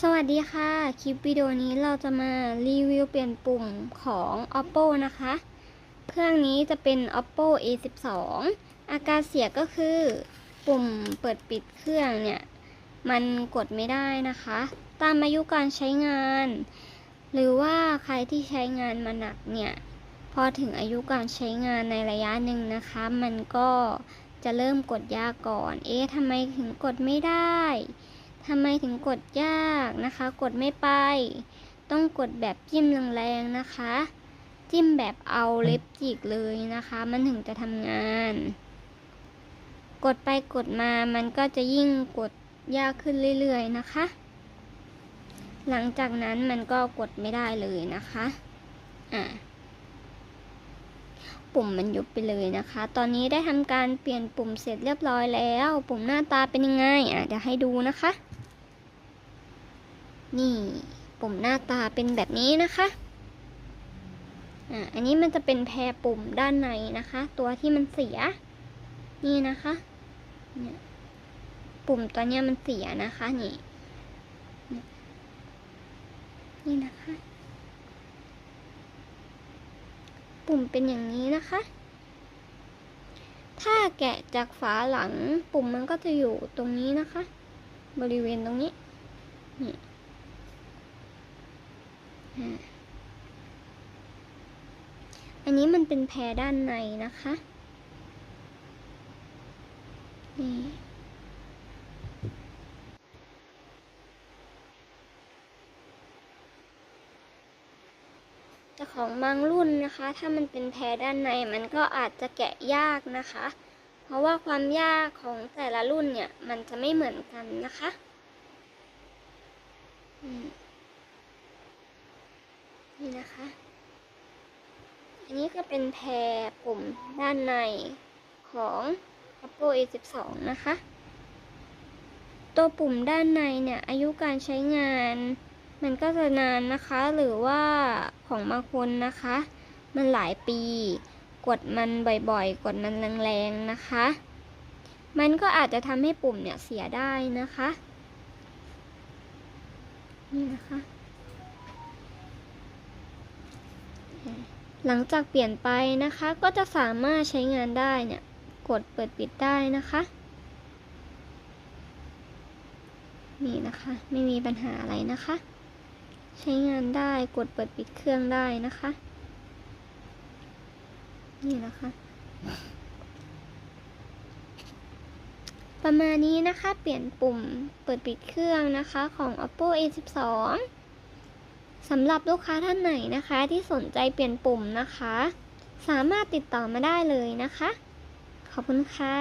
สวัสดีค่ะ คลิปวิดีโอนี้เราจะมารีวิวเปลี่ยนปุ่มของ oppo นะคะ เครื่องนี้จะเป็น oppo a 1 2อาการเสียก็คือปุ่มเปิดปิดเครื่องเนี่ย มันกดไม่ได้นะคะ ตามอายุการใช้งาน หรือว่าใครที่ใช้งานมาหนักเนี่ย พอถึงอายุการใช้งานในระยะหนึ่งนะคะ มันก็จะเริ่มกดยากก่อน เอ๊ะทำไมถึงกดไม่ได้ ทำไมถึงกดยากนะคะ กดไม่ไป ต้องกดแบบจิ้มแรงๆนะคะ จิ้มแบบเอาเล็บจิกเลยนะคะ มันถึงจะทำงาน กดไปกดมามันก็จะยิ่งกดยากขึ้นเรื่อยๆนะคะ หลังจากนั้นมันก็กดไม่ได้เลยนะคะอะปุ่มมันยุบไปเลยนะคะ ตอนนี้ได้ทำการเปลี่ยนปุ่มเสร็จเรียบร้อยแล้ว ปุ่มหน้าตาเป็นยังไง อะเดี๋ยวให้ดูนะคะ นี่ปุ่มหน้าตาเป็นแบบนี้นะคะอะอันนี้มันจะเป็นแพรปุ่มด้านในนะคะ ตัวที่มันเสีย นี่นะคะเนี่ยปุ่มตัวเนี้ยมันเสียนะคะนี่ นี่นะคะ ปุ่มเป็นอย่างนี้นะคะ ถ้าแกะจากฝาหลัง ปุ่มมันก็จะอยู่ตรงนี้นะคะ บริเวณตรงนี้นี่ อันนี้มันเป็นแพรด้านในนะคะ นี่แต่ของบางรุ่นนะคะ ถ้ามันเป็นแพรด้านในมันก็อาจจะแกะยากนะคะ เพราะว่าความยากของแต่ละรุ่นเนี่ย มันจะไม่เหมือนกันนะคะ อืม นะคะ อันนี้ก็เป็นแพรปุ่มด้านในของ oppo a 1 2 นะคะ ตัวปุ่มด้านในเนี่ย อายุการใช้งาน มันก็จะนานนะคะ หรือว่าของบางคนนะคะ มันหลายปี กดมันบ่อยๆ กดมันแรงๆนะคะ มันก็อาจจะทำให้ปุ่มเนี่ยเสียได้นะคะ นี่นะคะ หลังจากเปลี่ยนไปนะคะ ก็จะสามารถใช้งานได้เนี่ย กดเปิดปิดได้นะคะ นี่นะคะ ไม่มีปัญหาอะไรนะคะ ใช้งานได้กดเปิดปิดเครื่องได้นะคะ นี่นะคะ ประมาณนี้นะคะ เปลี่ยนปุ่มเปิดปิดเครื่องนะคะของ oppo a 1 2 สำหรับลูกค้าท่านไหนนะคะที่สนใจเปลี่ยนปุ่มนะคะ สามารถติดต่อมาได้เลยนะคะ ขอบคุณค่ะ